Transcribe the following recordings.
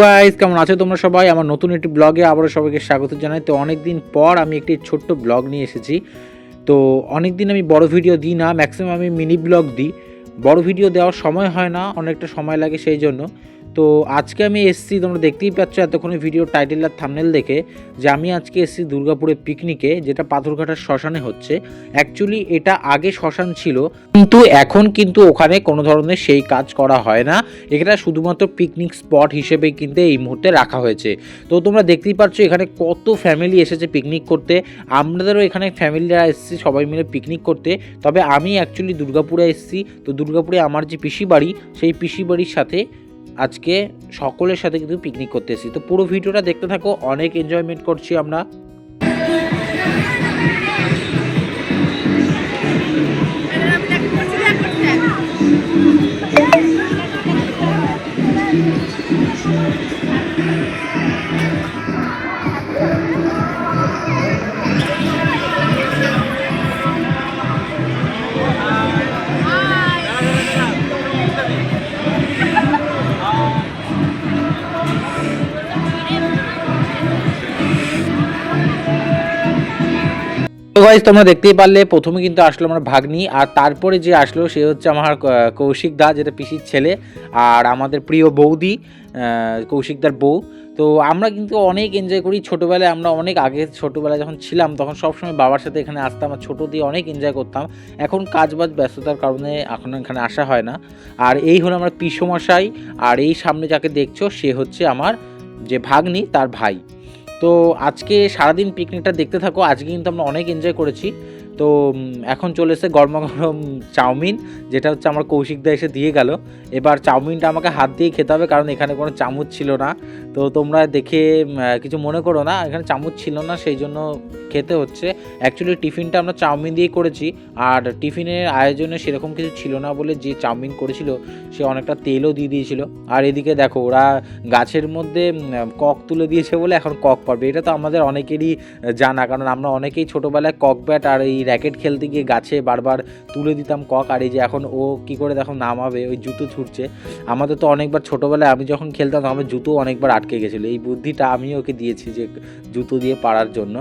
Guys কেমন আছো তোমরা সবাই? আমার নতুন একটি ব্লগে আবারও সবাইকে স্বাগত জানাই। তো অনেকদিন পর আমি একটি ছোট্ট ব্লগ নিয়ে এসেছি। তো অনেক দিন আমি বড় ভিডিও দিই না ম্যাক্সিমাম আমি মিনি ব্লগ দিই। বড় ভিডিও দেওয়ার সময় হয় না, অনেকটা সময় লাগে সেই জন্য। তো আজকে আমি এসেছি, তোমরা দেখতেই পাচ্ছ এতক্ষণে ভিডিও টাইটেল আর থামনেল দেখে যে আমি আজকে এসেছি দুর্গাপুরে পিকনিকে যেটা পাথরঘাটার শ্মশানে হচ্ছে। অ্যাকচুয়ালি এটা আগে শ্মশান ছিল, কিন্তু এখন কিন্তু ওখানে কোনো ধরনের সেই কাজ করা হয় না। এটা শুধুমাত্র পিকনিক স্পট হিসেবে কিন্তু এই মুহূর্তে রাখা হয়েছে। তো তোমরা দেখতেই পাচ্ছ এখানে কত ফ্যামিলি এসেছে পিকনিক করতে। আমাদেরও এখানে ফ্যামিলিরা এসেছি সবাই মিলে পিকনিক করতে। তবে আমি অ্যাকচুয়ালি দুর্গাপুরে এসেছি, তো দুর্গাপুরে আমার যে পিসি বাড়ি সেই পিসি বাড়ির সাথে আজকে সকলের সাথে কিন্তু পিকনিক করতে এসেছি তো পুরো ভিডিওটা দেখতে থাকো, অনেক এনজয়মেন্ট করছি আমরা। গাইজ তোমরা দেখতেই পারলে, প্রথমে কিন্তু আসলো আমার ভাগ্নি, আর তারপরে যে আসলো, সে হচ্ছে আমার কৌশিক দা, যেটা পিসির ছেলে, আর আমাদের প্রিয় বৌদি কৌশিকদার বউ। তো আমরা কিন্তু অনেক এনজয় করি। ছোটোবেলায় আমরা অনেক আগে ছোটোবেলায় যখন ছিলাম, তখন সবসময় বাবার সাথে এখানে আসতাম, আর ছোটো দিয়ে অনেক এনজয় করতাম। এখন কাজ বাজ ব্যস্ততার কারণে এখন এখানে আসা হয় না। আর এই হলো আমার পিসমশাই, আর এই সামনে যাকে দেখছ, সে হচ্ছে আমার যে ভাগ্নি, তার ভাই। তো আজকে সারাদিন পিকনিকটা দেখতে থাকো। আজকে কিন্তু আমরা অনেক এনজয় করেছি। তো এখন চলে এসে গরম গরম চাউমিন, যেটা হচ্ছে আমার কৌশিকদা এসে দিয়ে গেল। এবার চাউমিনটা আমাকে হাত দিয়ে খেতে হবে, কারণ এখানে কোনো চামচ ছিল না। তো তোমরা দেখে কিছু মনে করো না, এখানে চামচ ছিল না, সেই জন্য খেতে হচ্ছে। অ্যাকচুয়ালি টিফিনটা আমরা চাউমিন দিয়ে করেছি, আর টিফিনের আয়োজনে সেরকম কিছু ছিল না বলে যে চাউমিন করেছিল, সে অনেকটা তেলও দিয়ে দিয়েছিল। আর এদিকে দেখো, ওরা গাছের মধ্যে কক তুলে দিয়েছে বলে এখন কক পাবে এটা তো আমাদের অনেকেরই জানা, কারণ আমরা অনেকেই ছোটোবেলায় কক ব্যাট আর এই র্যাকেট খেলতে গিয়ে গাছে বারবার তুলে দিতাম কক, আর এই যে এখন ও কি করে দেখো নামাবে, ওই জুতো ছুটছে। আমাদের তো অনেকবার ছোটোবেলায় আমি যখন খেলতাম আমার জুতো অনেকবার আটকে গেছিল। এই বুদ্ধিটা আমি ওকে দিয়েছি যে জুতো দিয়ে পাড়ার জন্য।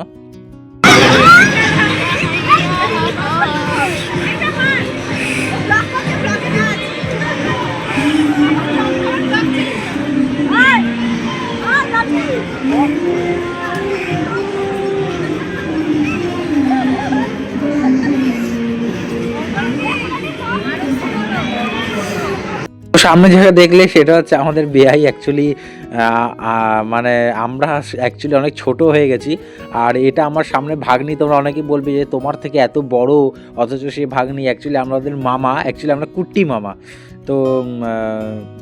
সামনে যেটা দেখলে সেটা হচ্ছে আমাদের বেআই অ্যাকচুয়ালি মানে আমরা অ্যাকচুয়ালি অনেক ছোট হয়ে গেছি। আর এটা আমার সামনে ভাগ্নি, তোমরা অনেকেই বলবে যে তোমার থেকে এত বড়, অথচ সে ভাগ্নি অ্যাকচুয়ালি আমাদের মামা অ্যাকচুয়ালি আমরা কুট্টি মামা। তো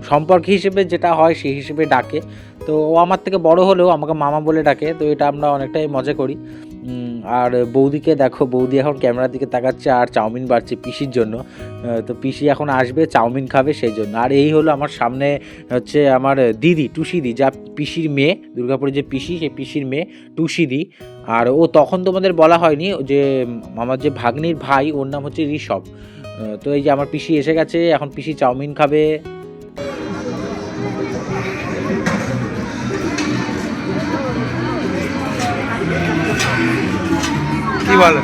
সম্পর্ক হিসেবে যেটা হয়, সেই হিসেবে ডাকে। তো ও আমার থেকে বড় হলেও আমাকে মামা বলে ডাকে, তো এটা আমরা অনেকটাই মজা করি। আর বৌদিকে দেখো, বৌদি এখন ক্যামেরার দিকে তাকাচ্ছে আর চাউমিন বাড়ছে পিসির জন্য। তো পিসি এখন আসবে, চাউমিন খাবে সেই জন্য। আর এই হলো আমার সামনে হচ্ছে আমার দিদি, টুসিদি, যা পিসির মেয়ে দুর্গাপুরে যে পিসি, সেই পিসির মেয়ে, টুসিদি। আর ও তখন তোমাদের বলা হয়নি যে, আমার যে ভাগ্নির ভাই, ওর নাম হচ্ছে ঋষভ। তো এই যে আমার পিসি এসে গেছে, এখন পিসি চাউমিন খাবে। কি বলো?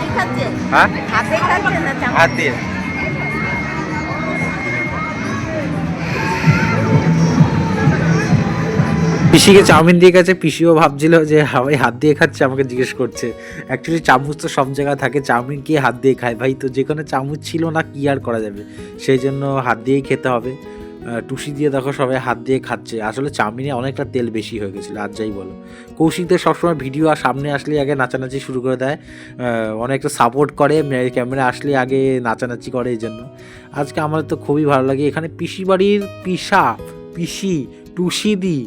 হ্যাঁ? হাতে খাচ্ছে না চামচ? হাত। দিয়ে পিসিকে চাউমিন দিয়ে গেছে পিসিও ভাবছিল যে হাওয়াই হাত দিয়ে খাচ্ছে আমাকে জিজ্ঞেস করছে। অ্যাকচুয়ালি চামচ তো সব জায়গায় থাকে চাউমিন কি হাত দিয়ে খায়? ভাই তো যেখানে চামচ ছিল না কি আর করা যাবে? সেই জন্য হাত দিয়েই খেতে হবে। টুসি দিয়ে দেখো সবাই হাত দিয়ে খাচ্ছে। আসলে চাউমিনে অনেকটা তেল বেশি হয়ে গেছিল, আর যাই বলো। কৌশিকদের সবসময় ভিডিও আর সামনে আসলে আগে নাচানাচি শুরু করে দেয়। অনেকটা সাপোর্ট করে ক্যামেরা আসলে আগে নাচানাচি করে এই জন্য। আজকে আমার তো খুবই ভালো লাগে। এখানে পিসি বাড়ির পিসা পিসি টুসিদি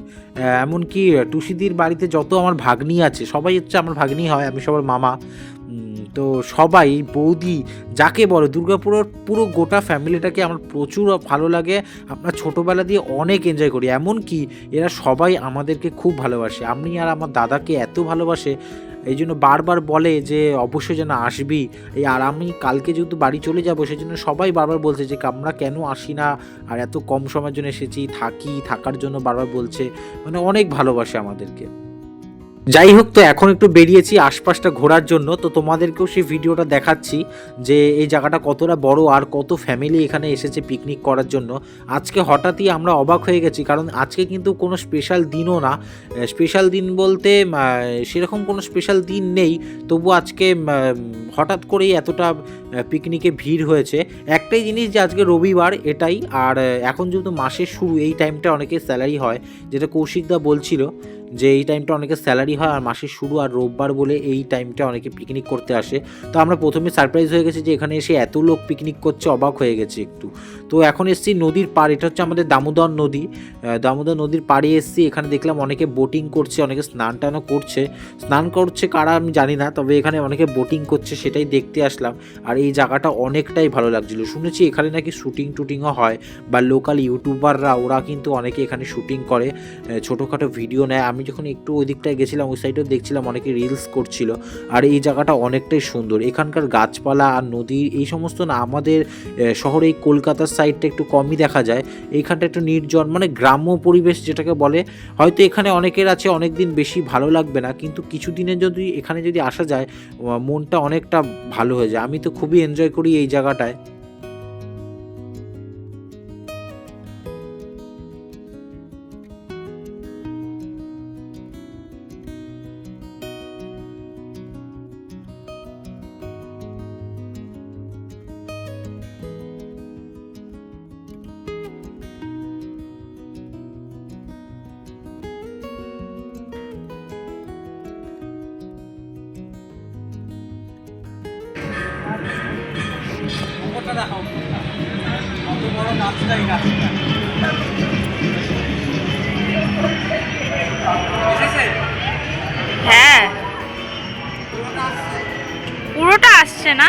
এমনকি টুসিদির বাড়িতে যত আমার ভাগ্নি আছে, সবাই হচ্ছে আমার ভাগ্নি হয়, আমি সবার মামা। তো সবাই, বৌদি, যাকে বলে, দুর্গাপুরের পুরো গোটা ফ্যামিলিটাকে আমার প্রচুর ভালো লাগে। আমরা ছোটোবেলা দিয়ে অনেক এনজয় করি। এমনকি এরা সবাই আমাদেরকে খুব ভালোবাসে। আমি আর আমার দাদাকে এত ভালোবাসে এই জন্য বারবার বলে যে, অবশ্যই যেন আসবি। এই, আর আমি কালকে যেহেতু বাড়ি চলে যাব সেই জন্য সবাই বারবার বলছে যে, আমরা কেন আসি না? আর এত কম সময়ের জন্য এসেছি, থাকি। থাকার জন্য বারবার বলছে। মানে অনেক ভালোবাসে আমাদেরকে। যাই হোক তো এখন একটু বেরিয়েছি আশপাশটা ঘোরার জন্য। তো তোমাদেরকেও সেই ভিডিওটা দেখাচ্ছি যে এই জায়গাটা কতটা বড় আর কত ফ্যামিলি এখানে এসেছে পিকনিক করার জন্য। আজকে হঠাৎই আমরা অবাক হয়ে গেছি, কারণ আজকে কিন্তু কোনো স্পেশাল দিনও না। স্পেশাল দিন বলতে সেরকম কোনো স্পেশাল দিন নেই। তবু আজকে হঠাৎ করেই এতটা পিকনিকে ভিড় হয়েছে। একটাই জিনিস যে আজকে রবিবার, এটাই। আর এখন যেহেতু মাসের শুরু, এই টাইমটা অনেকের স্যালারি হয়, যেটা কৌশিকদা বলছিল যে এই টাইমটা অনেকে স্যালারি হয় আর মাসের শুরু আর রোববার বলে এই টাইমটা অনেকে পিকনিক করতে আসে। তো আমরা প্রথমে সারপ্রাইজ হয়ে গেছি যে এখানে এসে এত লোক পিকনিক করছে, অবাক হয়ে গেছে একটু। তো এখন এসছি নদীর পাড়, এটা হচ্ছে আমাদের দামোদর নদী। দামোদর নদীর পাড়ে এসছি, এখানে দেখলাম অনেকে বোটিং করছে, অনেকে স্নান টানও করছে। স্নান করছে কারা আমি জানি না, তবে এখানে অনেকে বোটিং করছে সেটাই দেখতে আসলাম। আর এই জায়গাটা অনেকটাই ভালো লাগছিল। শুনেছি এখানে নাকি শুটিং টুটিংও হয়, বা লোকাল ইউটিউবাররা ওরা কিন্তু অনেকে এখানে শুটিং করে। ছোটোখাটো ভিডিও নেয়। আমি যখন একটু ওই দিকটায় গেছিলাম, ওই সাইডেও দেখছিলাম অনেকে রিলস করছিল। আর এই জায়গাটা অনেকটাই সুন্দর। এখানকার গাছপালা আর নদী, এই সমস্ত না, আমাদের শহরে এই কলকাতার সাইডটা একটু কমই দেখা যায়। এইখানটা একটু নির্জন মানে গ্রাম্য পরিবেশ যেটাকে বলে, হয়তো এখানে অনেকের আছে অনেক দিন বেশি ভালো লাগবে না, কিন্তু কিছু দিনের যদি, এখানে যদি আসা যায় মনটা অনেকটা ভালো হয়ে যায়। আমি তো খুবই এনজয় করি এই জায়গাটায়। হ্যাঁ। পুরোটা আসছে না?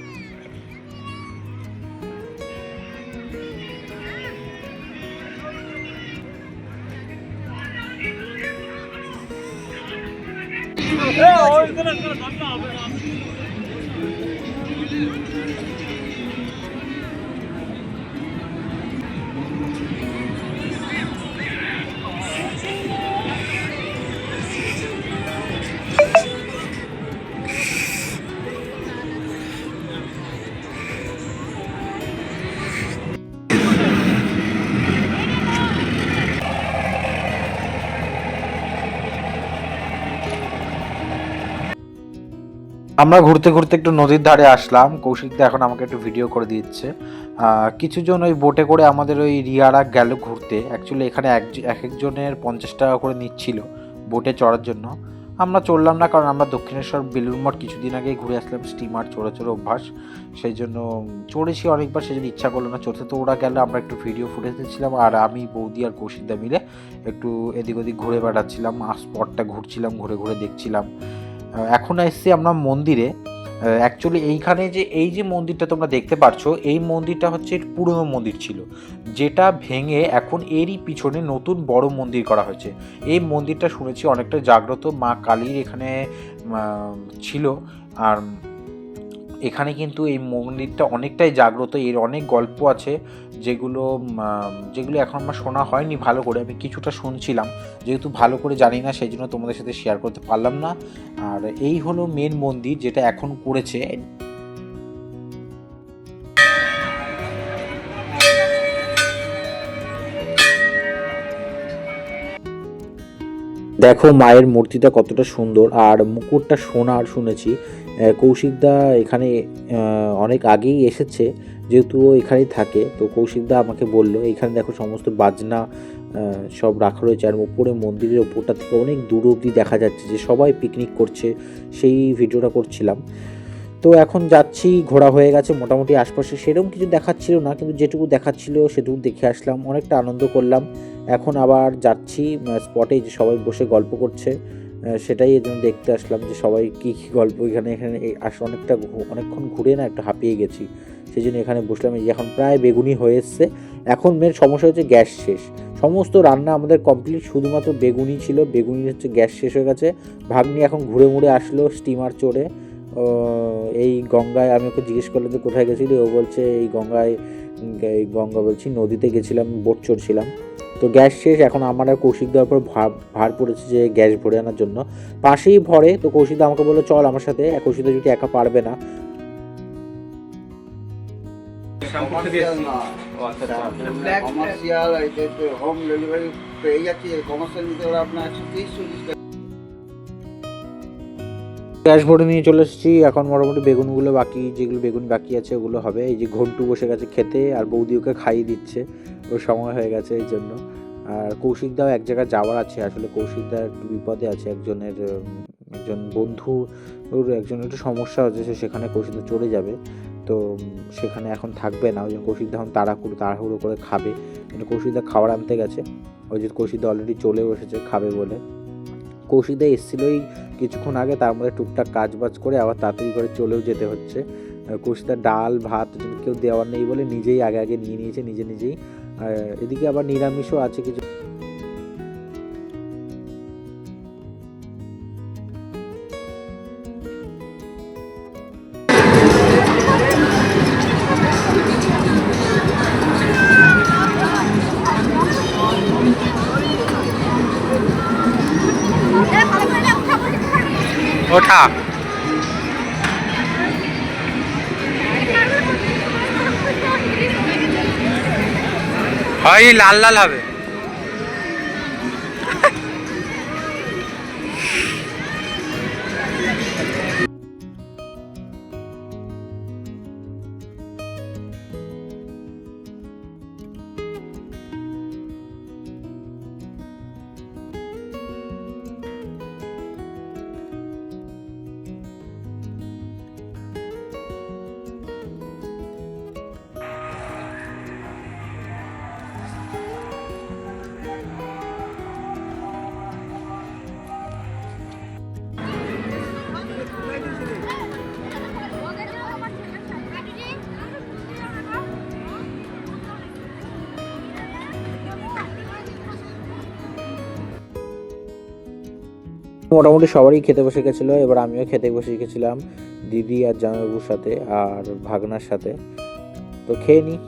আমরা ঘুরতে ঘুরতে একটু নদীর ধারে আসলাম। কৌশিকদা এখন আমাকে একটু ভিডিও করে দিচ্ছে। কিছুজন ওই বোটে করে আমাদের ওই রিয়ারা গেল ঘুরতে। অ্যাকচুয়ালি এখানে এক এক একজনের পঞ্চাশ টাকা করে নিচ্ছিল বোটে চড়ার জন্য। আমরা চড়লাম না কারণ আমরা দক্ষিণেশ্বর বেলুর মঠ কিছুদিন আগেই ঘুরে আসলাম স্টিমার চড়ে চড়ে অভ্যাস। সেই জন্য চড়েছি অনেকবার, সেই জন্য ইচ্ছা করল না চড়তে। তো ওরা গেলে, আমরা একটু ভিডিও ফুটেজ দিচ্ছিলাম আর আমি, বৌদি আর কৌশিকদা মিলে একটু এদিক ওদিক ঘুরে বেড়াচ্ছিলাম। আর স্পটটা ঘুরছিলাম, ঘুরে ঘুরে দেখছিলাম। এখন এসছি আমরা মন্দিরে। অ্যাকচুয়ালি এইখানে যে এই যে মন্দিরটা তোমরা দেখতে পাচ্ছ এই মন্দিরটা হচ্ছে পুরনো মন্দির ছিল, যেটা ভেঙে এখন এরই পিছনে নতুন বড় মন্দির করা হয়েছে। এই মন্দিরটা শুনেছি অনেকটা জাগ্রত, মা কালীর এখানে ছিল। আর এখানে কিন্তু এই মন্দিরটা অনেকটাই জাগ্রত। এর অনেক গল্প আছে যেগুলো যেগুলো এখন আমার শোনা হয়নি ভালো করে, আমি কিছুটা শুনছিলাম। যেহেতু ভালো করে জানি না সেই জন্য তোমাদের সাথে শেয়ার করতে পারলাম না। আর এই হলো মেন মন্দির যেটা এখন করেছে। দেখো, মায়ের মূর্তিটা কতটা সুন্দর। আর মুকুটটা সোনার শুনেছি। কৌশিকদা এখানে অনেক আগেই এসেছে, যেহেতু ও এখানেই থাকে, তো কৌশিকদা আমাকে বলল এখানে দেখো সমস্ত বাজনা সব রাখা রয়েছে আর উপরে মন্দিরের ওপরটা থেকে অনেক দূর অবধি দেখা যাচ্ছে যে সবাই পিকনিক করছে, সেই ভিডিওটা করছিলাম। তো এখন যাচ্ছি, ঘোরা হয়ে গেছে, মোটামুটি আশপাশে সেরকম কিছু দেখাচ্ছিল না, কিন্তু যেটুকু দেখাচ্ছিল সেটুকু দেখে আসলাম, অনেকটা আনন্দ করলাম। এখন আবার যাচ্ছি স্পটে যে সবাই বসে গল্প করছে। সেটাই এর জন্য দেখতে আসলাম যে সবাই কী কী গল্প এখানে এখানে আস অনেকটা অনেকক্ষণ ঘুরে না একটু হাঁপিয়ে গেছি। সেই জন্য এখানে বসলাম, এই এখন প্রায় বেগুনি হয়ে এসছে। এখন মেন সমস্যা হচ্ছে গ্যাস শেষ। সমস্ত রান্না আমাদের কমপ্লিট শুধুমাত্র বেগুনি ছিল। বেগুনি হচ্ছে গ্যাস শেষ হয়ে গেছে। ভাগ্নি এখন ঘুরে মুড়ে আসলো স্টিমার চড়ে। এই গঙ্গায় আমি ওকে জিজ্ঞেস করলাম যে কোথায় গেছিলি? ও বলছে, এই গঙ্গায়, এই গঙ্গা বলছি, নদীতে গেছিলাম, বোট চড়ছিলাম। তো গ্যাস শেষ এখন আমার আর কৌশিক দেওয়ার পর ভার ভার পড়েছে যে গ্যাস ভরে আনার জন্য। পাশেই ভরে তো কৌশিকদা আমাকে বলল চল আমার সাথে। কৌশিকদা যদি একা পারবে না। কমার্শিয়াল না। কমার্শিয়াল হোম ডেলিভারি পেয়ে যাচ্ছি কমার্শিয়াল নিতে হলে আপনার একশো তিরিশ চল্লিশ গ্যাস ভরে নিয়ে চলে এসেছি। এখন মোটামুটি বেগুনগুলো বাকি যেগুলো বেগুন বাকি আছে ওগুলো হবে। এই যে ঘন্টু বসে গেছে খেতে আর বৌদি ওকে খাইয়ে দিচ্ছে। সময় হয়ে গেছে এই জন্য। আর কৌশিকদাও এক জায়গায় যাওয়ার আছে আসলে কৌশিকদা একটু বিপদে আছে একজনের একজন বন্ধু ওর একজনের একটু সমস্যা হচ্ছে সে সেখানে কৌশিকদা চলে যাবে। তো সেখানে এখন থাকবে না ওই জন্য কৌশিকদা এখন তাড়াহুড়ো তাড়াহুড়ো করে খাবে। কৌশিকদা খাবার আনতে গেছে ওই যে কৌশিকদা অলরেডি চলেও এসেছে খাবে বলে। কৌশিকদা এসেছিলোই কিছুক্ষণ আগে তার মধ্যে টুকটাক কাজ বাজ করে আবার তাড়াতাড়ি করে চলেও যেতে হচ্ছে। আহ, কৌশিকদার ডাল ভাত কেউ দেওয়ার নেই বলে নিজেই আগে আগে নিয়ে নিয়েছে নিজে নিজেই আর এদিকে আবার নিরামিষও আছে কিছু। ওঠা। হয় লাল লাল হবে। মোটামুটি সবারই খেতে বসে গেছিল, এবার আমিও খেতে বসে গেছিলাম, দিদি আর জামাইবাবুর সাথে আর ভাগনার সাথে। তো খেয়ে নিই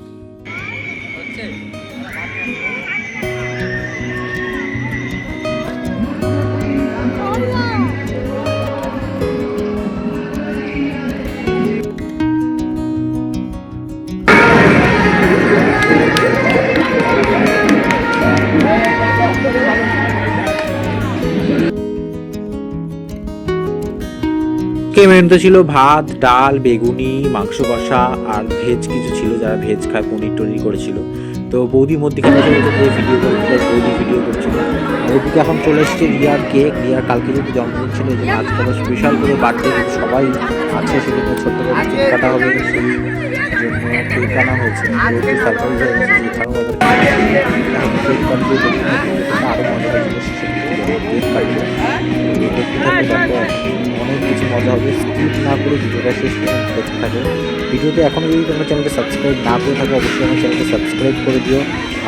মেনুতে ছিল ভাত, ডাল, বেগুনি, মাংস কষা আর ভেজ কিছু ছিল, যারা ভেজ খায়, পনির টনির করেছিল। তো বৌদি মধ্যখানে ভিডিও করছিল বৌদি ভিডিও করছিল। ওদিকে এখন চলে এসেছে রিয়ার কেক রিয়ার কালকে যেহেতু জন্মদিন ছিল, এই জন্য আজকে আবার স্পেশাল করে বার্থডে সবাই আছে সেজন্য ছোট্ট করে কেক কাটা হবে, সেই জন্য কেক আনা হয়েছে। তো সারপ্রাইজ হয়ে যে আরও মজা লাগবে দেখতে থাকবে অনেক কিছু মজা হবে। স্কিপ না করে ভিডিওটা শেষ পর্যন্ত দেখতে থাকো। ভিডিওতে এখনও যদি তোমরা চ্যানেলকে সাবস্ক্রাইব না করে থাকো অবশ্যই আমার চ্যানেলকে সাবস্ক্রাইব করে দিও।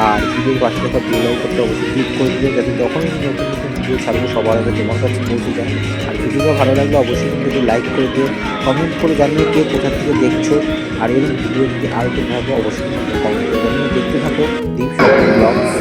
আর ভিডিওর পাশে থাকা বেল আইকনটা অবশ্যই ক্লিক করে দিও যাতে যখনই নতুন নতুন ভিডিও ছাড়বো সবার আগে তোমার কাছে পৌঁছে যায়। আর ভিডিওটা ভালো লাগলে অবশ্যই কিন্তু লাইক করে দিও। কমেন্ট করে জানিয়ে কে কোথা থেকে দেখছ। আর এই ভিডিও যদি আরও দেখতে থাকো অবশ্যই কমেন্ট করে জানিয়ে দেখতে থাকো দীপ ব্লগস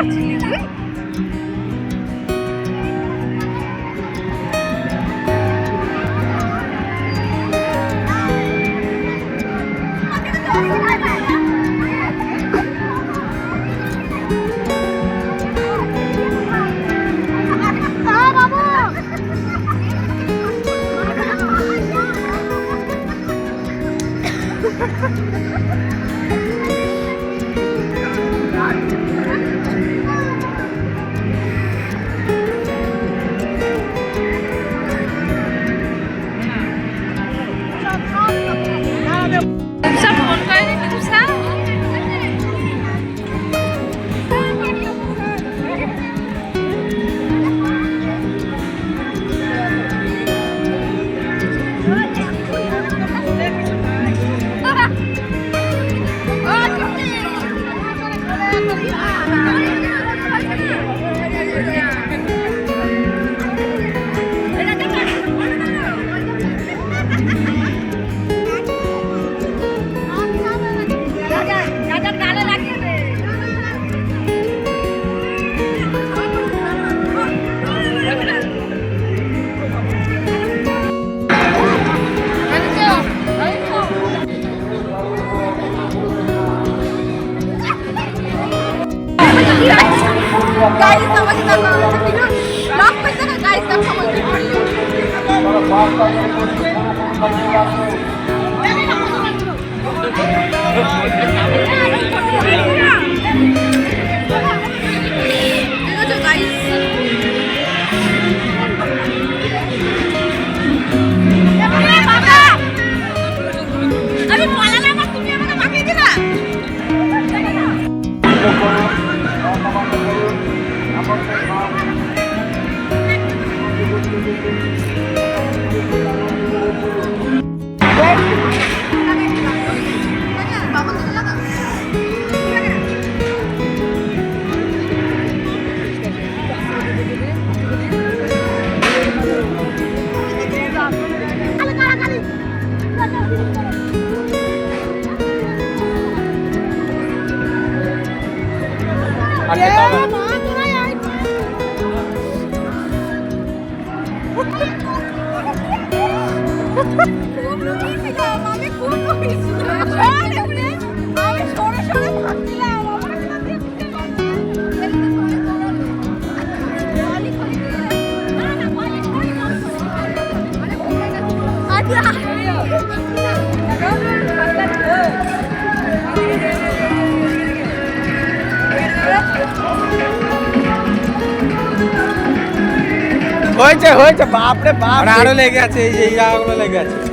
করছিলি তুই? সব আমি হয়েছে হয়েছে বাপরে বাপ। আর লেগে আছে এই জায়গাগুলো লেগে আছে।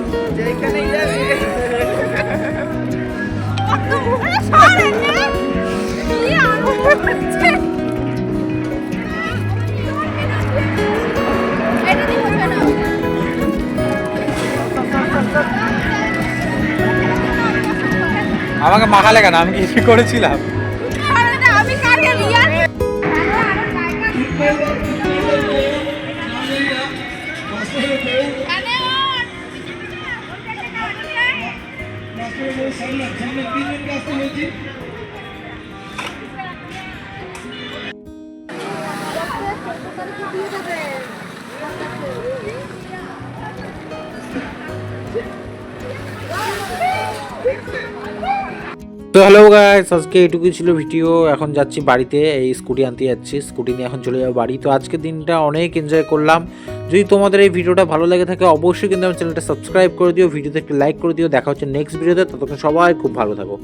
আমাকে মাখা লেগে না আমি কি করেছিলাম? আমি কালকে রিয়া তো হ্যালো গাইস আজকে এটুকুই ছিল ভিডিও এখন যাচ্ছি বাড়িতে, এই স্কুটি আনতে যাচ্ছি স্কুটি নিয়ে এখন চলে যাব বাড়ি। তো আজকের দিনটা অনেক এনজয় করলাম। যদি তোমাদের এই ভিডিওটা ভালো লাগে থাকে, অবশ্যই কিন্তু আমার চ্যানেলটা সাবস্ক্রাইব করে দিও ভিডিওতে একটু লাইক করে দিও। দেখা হচ্ছে নেক্সট ভিডিওতে ততক্ষণ সবাই খুব ভালো থাকো।